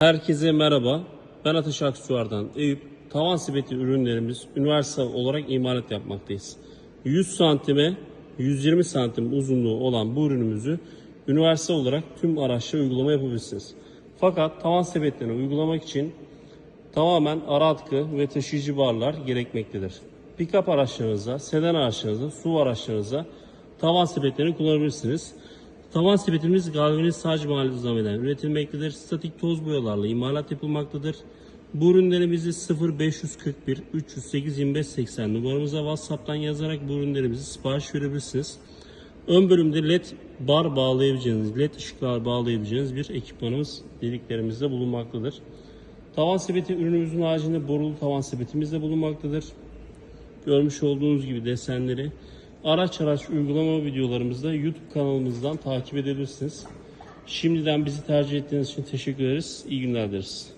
Herkese merhaba. Ben Ateş Aksuar'dan Eyüp. Tavan sepeti ürünlerimiz üniversal olarak imalat yapmaktayız. 100 santime 120 santim uzunluğu olan bu ürünümüzü üniversal olarak tüm araçlara uygulama yapabilirsiniz. Fakat tavan sepetlerini uygulamak için tamamen ara atkı ve taşıyıcı barlar gerekmektedir. Pick-up araçlarınıza, sedan araçlarınıza, SUV araçlarınıza tavan sepetlerini kullanabilirsiniz. Tavan sepetimiz galvaniz sac malzemeden üretilmektedir. Statik toz boyalarla imalat yapılmaktadır. Bu ürünlerimizi 0541 308 25 80 numaramıza WhatsApp'tan yazarak bu ürünlerimizi sipariş verebilirsiniz. Ön bölümde led bar bağlayabileceğiniz, led ışıklar bağlayabileceğiniz bir ekipmanımız dediklerimizde bulunmaktadır. Tavan sepeti ürünümüzün haricinde borulu tavan sepetimiz de bulunmaktadır. Görmüş olduğunuz gibi desenleri araç araç uygulama videolarımızda YouTube kanalımızdan takip edebilirsiniz. Şimdiden bizi tercih ettiğiniz için teşekkür ederiz. İyi günler dileriz.